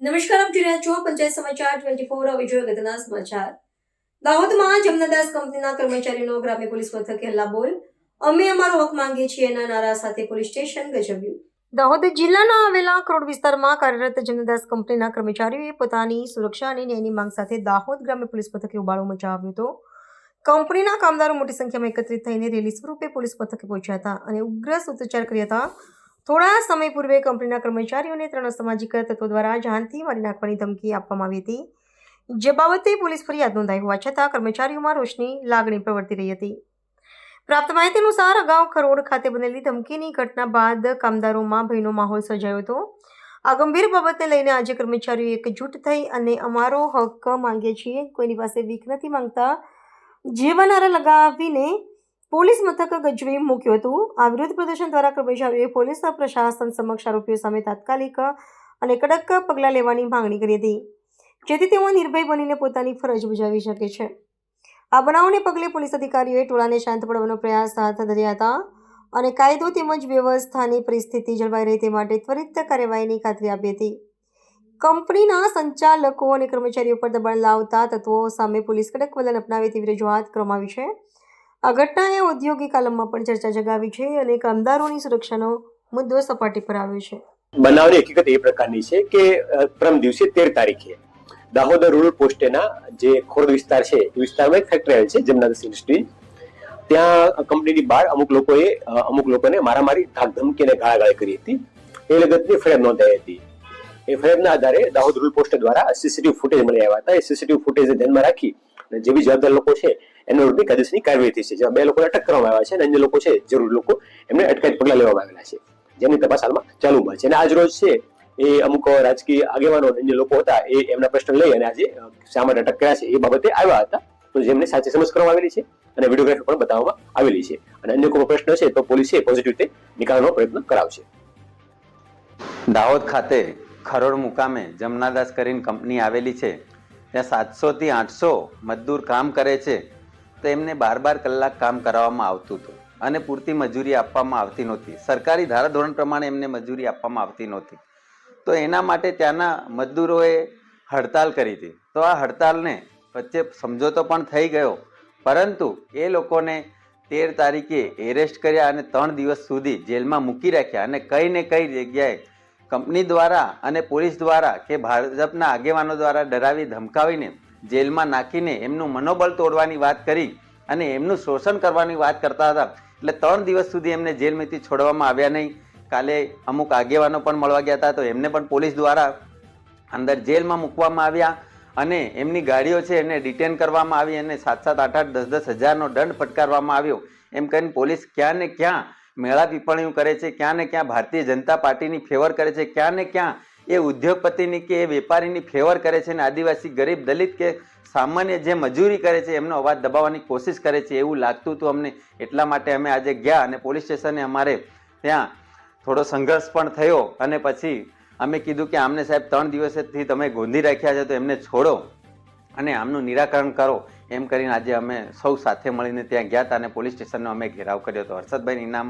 નમસ્કાર, આપ જોઈ રહ્યા છો પંચાયત સમાચાર ટ્વેન્ટી ફોર હવે જોઈએ અગત્યના સમાચાર. દાહોદમાં જમનાદાસ કંપનીના કર્મચારીનો ગ્રામ્ય પોલીસ મથકે હલ્લાબોલ. અમે અમારો હક માંગીએ છીએ એના નારા સાથે પોલીસ સ્ટેશન ગજવ્યું. દાહોદ જિલ્લાના આવેલા કરોડ વિસ્તારમાં કાર્યરત જમનાદાસ કંપનીના કર્મચારીઓએ પોતાની સુરક્ષા અને ન્યાયની માંગ સાથે દાહોદ ગ્રામ્ય પોલીસ મથકે ઉબાળો મચાવ્યો હતો. કંપનીના કામદારો મોટી સંખ્યામાં એકત્રિત થઈને રેલી સ્વરૂપે પોલીસ મથકે પહોંચ્યા હતા અને ઉગ્ર સૂત્રોચ્ચાર કર્યા હતા. થોડા સમય પૂર્વે કંપનીના કર્મચારીઓને ત્રણ અસામાજિક તત્વો દ્વારા જાનથી મારી નાખવાની ધમકી આપવામાં આવી હતી. જે બાબતે પોલીસ ફરિયાદ નોંધાઈ હોવા છતાં કર્મચારીઓમાં રોષની લાગણી પ્રવર્તી રહી હતી. પ્રાપ્ત માહિતી અનુસાર અગાઉ ખરોડ ખાતે બનેલી ધમકીની ઘટના બાદ કામદારોમાં ભયનો માહોલ સર્જાયો હતો. આ ગંભીર બાબતને લઈને આજે કર્મચારીઓ એકજૂટ થઈ અને અમારો હક માંગીએ છીએ. કોઈની પાસે વીક નથી માંગતા. જીવનારા નારા લગાવીને પોલીસ મથક ગજવી મૂક્યું હતું. આ વિરોધ પ્રદર્શન દ્વારા કર્મચારીઓએ પોલીસના પ્રશાસન સમક્ષ આરોપીઓ સામે તાત્કાલિક અને કડક પગલાં લેવાની માંગણી કરી હતી. જેથી તેઓ નિર્ભય બનીને પોતાની ફરજ બજાવી શકે છે. આ બનાવને પગલે પોલીસ અધિકારીઓએ ટોળાને શાંત પાડવાનો પ્રયાસ હાથ ધર્યા હતા અને કાયદો તેમજ વ્યવસ્થાની પરિસ્થિતિ જળવાઈ રહે તે માટે ત્વરિત કાર્યવાહીની ખાતરી આપી હતી. કંપનીના સંચાલકો અને કર્મચારીઓ પર દબાણ લાવતા તત્વો સામે પોલીસ કડક વલણ અપનાવે તેવી રજૂઆત કરવામાં આવી છે. આ ઘટનાએ ઔદ્યોગિક આલમમાં પણ ચર્ચા જગાવી છે અને કામદારોની સુરક્ષાનો મુદ્દો સપાટી પર આવ્યો છે. બનાવની હકીકત એ પ્રકારની છે કે પ્રમ દિવસે તેર તારીખે દાહોદ રૂરલ પોસ્ટેના જે ખોરદ વિસ્તાર છે, એ વિસ્તારમાં એક ફેક્ટરી આવેલ છે જમનાદાસ ઇન્ડસ્ટ્રી ત્યાં કંપનીની બહાર અમુક લોકોએ અમુક લોકોને મારામારી ધાક ધમકી અને ગાળાગાળી કરી હતી. એ લગતની ફરિયાદ નોંધાઈ હતી. એ ફરિયાદના આધારે દાહોદ રૂલ પોસ્ટ દ્વારા સીસીટીવી ફૂટેજ મળી આવ્યા હતા. એ સીસીટીવી ફૂટેજ ધ્યાનમાં રાખી અને જે બી જવાબદાર લોકો છે, એના વિરુદ્ધની કાયદેસરની કાર્યવાહી થઈ છે. જેમાં બે લોકોને અટક કરવામાં આવ્યા છે અને અન્ય લોકો છે, જરૂર લોકો, એમને અટકાયત પગલાં લેવામાં આવેલા છે. જેમની તપાસ હાલમાં ચાલુમાં છે. અને આજ રોજ છે, એ અમુક રાજકીય આગેવાનો અને અન્ય લોકો હતા, એ એમના પ્રશ્ન લઈ અને આજે શા માટે અટક કર્યા છે એ બાબતે આવ્યા હતા. તો જેમને સાચી સમજ કરવામાં આવેલી છે અને વિડીયોગ્રાફી પણ બતાવવામાં આવેલી છે. અને અન્ય કોઈ પ્રશ્ન છે તો પોલીસે પોઝિટિવ રીતે નિકાલવાનો પ્રયત્ન કરાવશે. દાહોદ ખાતે ખરોડ મુકામે જમનાદાસ કરીને કંપની આવેલી છે. ત્યાં સાતસોથી આઠસો મજદૂર કામ કરે છે. તો એમને બાર બાર કલાક કામ કરાવવામાં આવતું હતું અને પૂરતી મજૂરી આપવામાં આવતી નહોતી. સરકારી ધારાધોરણ પ્રમાણે એમને મજૂરી આપવામાં આવતી નહોતી. તો એના માટે ત્યાંના મજદૂરોએ હડતાલ કરી હતી. તો આ હડતાલને વચ્ચે સમજોતો પણ થઈ ગયો. પરંતુ એ લોકોને તેર તારીખે એરેસ્ટ કર્યા અને ત્રણ દિવસ સુધી જેલમાં મૂકી રાખ્યા અને કઈ ને કઈ જગ્યાએ કંપની દ્વારા અને પોલીસ દ્વારા કે ભાજપના આગેવાનો દ્વારા ડરાવી, ધમકાવીને જેલમાં નાખીને એમનું મનોબળ તોડવાની વાત કરી અને એમનું શોષણ કરવાની વાત કરતા હતા. એટલે ત્રણ દિવસ સુધી એમને જેલમાંથી છોડવામાં આવ્યા નહીં. કાલે અમુક આગેવાનો પણ મળવા ગયા હતા, તો એમને પણ પોલીસ દ્વારા અંદર જેલમાં મૂકવામાં આવ્યા અને એમની ગાડીઓ છે એને ડિટેન કરવામાં આવી અને સાત સાત, આઠ આઠ, દસ દસ હજારનો દંડ ફટકારવામાં આવ્યો. એમ કહીને પોલીસ ક્યાં ને ક્યાં મેળા પીપણીઓ કરે છે, ક્યાં ને ક્યાં ભારતીય જનતા પાર્ટીની ફેવર કરે છે, ક્યાં ને ક્યાં એ ઉદ્યોગપતિની કે એ વેપારીની ફેવર કરે છે અને આદિવાસી ગરીબ દલિત કે સામાન્ય જે મજૂરી કરે છે, એમનો અવાજ દબાવવાની કોશિશ કરે છે, એવું લાગતું હતું અમને એટલા માટે અમે આજે ગયા અને પોલીસ સ્ટેશને અમારે ત્યાં થોડો સંઘર્ષ પણ થયો અને પછી અમે કીધું કે આમને સાહેબ ત્રણ દિવસથી તમે ગોંધી રાખ્યા છે, તો એમને છોડો અને આમનું નિરાકરણ કરો. એમ કરીને આજે અમે સૌ સાથે મળીને ત્યાં ગયા હતા અને પોલીસ સ્ટેશનનો અમે ઘેરાવ કર્યો હતો. હર્ષદભાઈ ઇનામ